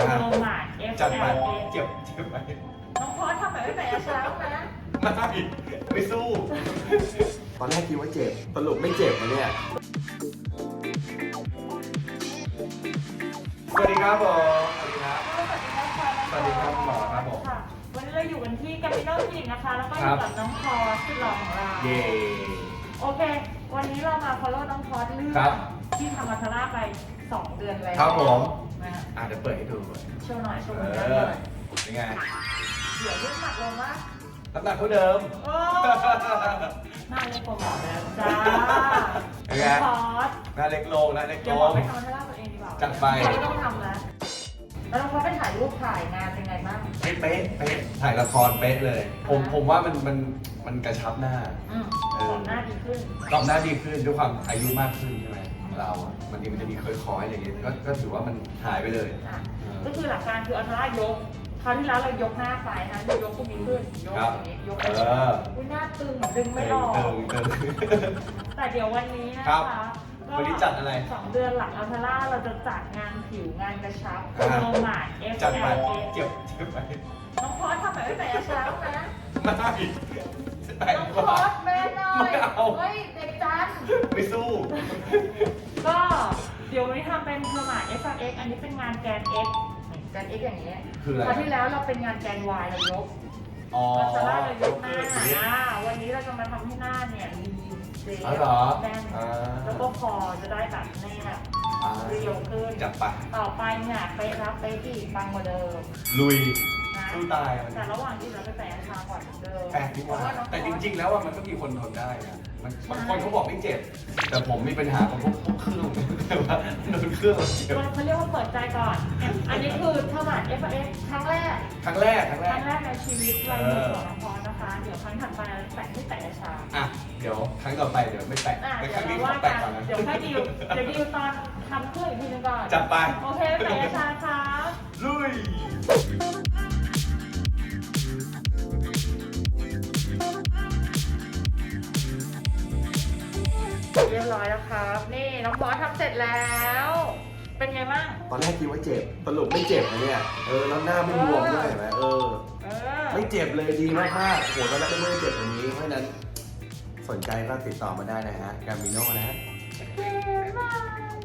อ่าโนมาดเอฟจัดแอไปลเอเจ็บเจ็บไปน้องพอสทำแบบไม่แต่เช้านะไม่ไม่สู้ ตอนแรกคิดว่าเจ็บสรุปไม่เจ็บนะเนี่ย สวัสดีครับผมสวัสดีครับ สวัสดีครับสวัสดีครับหมอครับผมะวันนี้เราอยู่กันที่กามิโนคลินิกนะคะ แล้วก็อครัยู่บ กับน้องพอสสุดหล่อของเรา เย่โอเค วันนี้เรามา follow น้องพอสเรื่องครับที่ทำมาทาร่าไป 2 เดือนแล้วครับผม นะฮะ อะเดี๋ยวเปิดให้ดูโชว์หน่อยโชว์หเอน่อยได้เลอยเป็นไงเดี๋ยวเรื่องหนักลงว่าน้ำหนักเท่าเดิม โอ้หน้าเล็กกว่าหมอแล้วจ้าเป็นไงน้องพอสหน้าเล็กลงหน้าเล็กเดี๋ลยวหมอง ไปทำมาทาร่าตัวเองดีกว่าจัดไป ไม่ต้องทำแล้วแล้วน้องพอสไปถ่ายรูปถ่ายงานเป็นไงบ้าง เป๊ะเป๊ะเป๊ะถ่ายละครเป๊ะเลย ผมผมว่ามันมันมันกระชับหน้า อืมสองหน้าดีขึ้นรอบหน้าดีขึ้นด้วยความอายุมากขึ้นใช่ไหม เราอะมันดีมันจะมีคล้อยๆอะไรอย่างเงี้ยก็ก็ถือว่ามันหายไปเลยอะก็คือหลักการคือเอาทาร่ายก คราวที่แล้วเรายกหน้าไปนะยกพวกนี้ขึ้นยกครับอย่างนี้ยกเอไปออุ้ยหน้าตึงดึงไม่ออกเติมเติมเติม แต่เดี๋ยววันนี้นะครัคะบก็วันนี้จัดอะไรสองเดือนหลังอัลทาร่าเราจะจัดงานผิวงานกระชับอ่าโนมาดเอฟจัดแอไปลเอเจ็บเจ็บไปน้องพอสทำแบบไม่แต่เช้านะ ไม่แต่น้องงพว่าอสแม่หน่อย ไม่เอาเฮ้ย เด็กจัน ไม่สู้านแกน X แกน X อย่างนี้ยคืออะไรคราวที่แล้วเราเป็นงานแกน Y เรายกอ๋ออัลทาร่าเรายกหน้าอย่างนี้อ่าวันนี้เราจะมาทำให้หน้าเนี่ยลีนเซฟอ๋อเหรอแน่นอ่าแล้วก็คอจะได้แบบแนบอ่าเรียวขึ้นจับไปต่อไปเนี่ยไปรับไปอีกปังกว่าเดิมลุยนะ สู้ตายมันแต่ระหว่างที่เราไปแปะชาก่อนเหมือนเดิมแปลกดีกว่าเพระน้อแต่จริง ๆ แล้วว่ามันก็มีคนทนได้นะมันบางคนเขาบอกไม่เจ็บ แต่ผมมีปัญหาของพวกพวกเครื่องแต่ว่าโดนเครื่องเราเจ็บๆเขาเรียกว่าเปิดใจก่อน อันนี้คือเท่าไหร่ F F ครั้งแรก ครั้งแรกครั้งคแรกรั้งแรกในชีวิตวัยหนุ่มของน้องพรนะคะ เดี๋ยวครั้งถัดไปเราแปะที่แปะชา อะ เดี๋ยวครั้งต่อไปเดี๋ยวไม่แปะอะแต่เดี๋คยวรั้งนี้ขอเราว่าแปะกันก่อนนะ เดี๋ยวค่อยดิวเดี๋ยวดิวตอนทำเครื่องอีกทีนึงก่อนจัดไป โอเคแปะชาครับลุย อยแล้วครับ นี่น้องบอสทำเสร็จแล้ว เป็นไงบ้าง ตอนแรกคิดว่าเจ็บสรุปไม่เจ็บนะเนี่ย เออ แล้วหน้าไม่บวมด้วยเห็นไหมเออ เออ ไม่เจ็บเลยดีมากๆโหตอนแรกไม่ได้เจ็บตรงนี้ เพราะฉะนั้น สนใจก็ติดต่อมาได้นะฮะ กามิโน่นะโอเคบ๊ายบาย